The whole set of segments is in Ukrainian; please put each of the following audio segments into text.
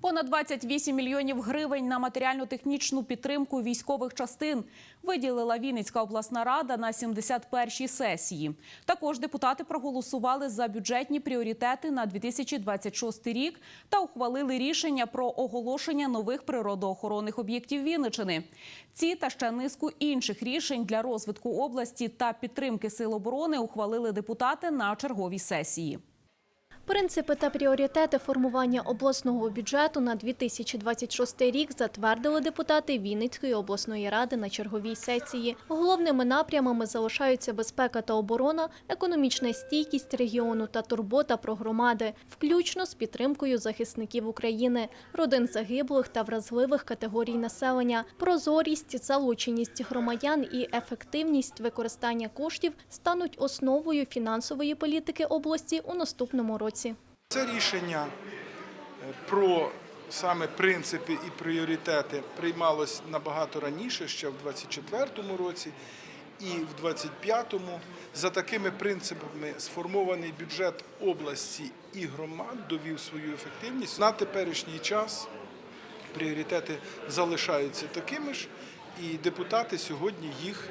Понад 28 мільйонів гривень на матеріально-технічну підтримку військових частин виділила Вінницька обласна рада на 71-й сесії. Також депутати проголосували за бюджетні пріоритети на 2026 рік та ухвалили рішення про оголошення нових природоохоронних об'єктів Вінничини. Ці та ще низку інших рішень для розвитку області та підтримки сил оборони ухвалили депутати на черговій сесії. Принципи та пріоритети формування обласного бюджету на 2026 рік затвердили депутати Вінницької обласної ради на черговій сесії. Головними напрямами залишаються безпека та оборона, економічна стійкість регіону та турбота про громади, включно з підтримкою захисників України, родин загиблих та вразливих категорій населення. Прозорість, залученість громадян і ефективність використання коштів стануть основою фінансової політики області у наступному році. Це рішення про саме принципи і пріоритети приймалось набагато раніше, ще в 24-му році і в 25-му. За такими принципами сформований бюджет області і громад довів свою ефективність. На теперішній час пріоритети залишаються такими ж, і депутати сьогодні їх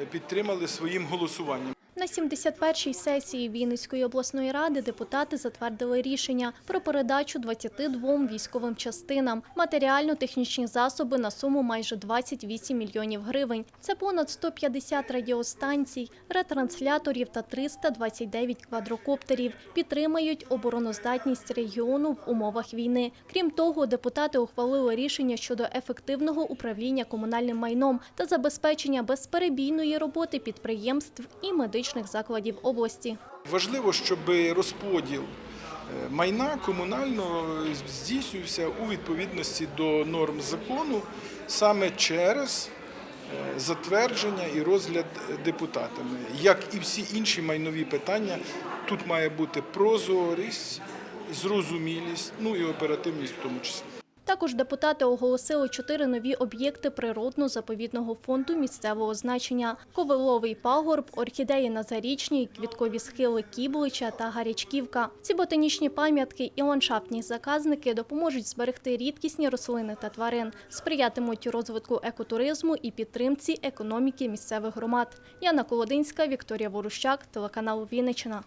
е, підтримали своїм голосуванням. На 71-й сесії Вінницької обласної ради депутати затвердили рішення про передачу 22 військовим частинам матеріально-технічні засоби на суму майже 28 мільйонів гривень. Це понад 150 радіостанцій, ретрансляторів та 329 квадрокоптерів. Підтримають обороноздатність регіону в умовах війни. Крім того, депутати ухвалили рішення щодо ефективного управління комунальним майном та забезпечення безперебійної роботи підприємств і медичних закладів області. Важливо, щоб розподіл е, майна комунального здійснювався у відповідності до норм закону саме через е, затвердження і розгляд депутатами. Як і всі інші майнові питання, тут має бути прозорість, зрозумілість, ну і оперативність в тому числі. Також депутати оголосили чотири нові об'єкти природно-заповідного фонду місцевого значення: Ковиловий пагорб, орхідеї на Зарічній, квіткові схили Кіблича та Гарячківка. Ці ботанічні пам'ятки і ландшафтні заказники допоможуть зберегти рідкісні рослини та тварин, сприятимуть розвитку екотуризму і підтримці економіки місцевих громад. Яна Колодинська, Вікторія Ворущак, телеканал Вінниччина.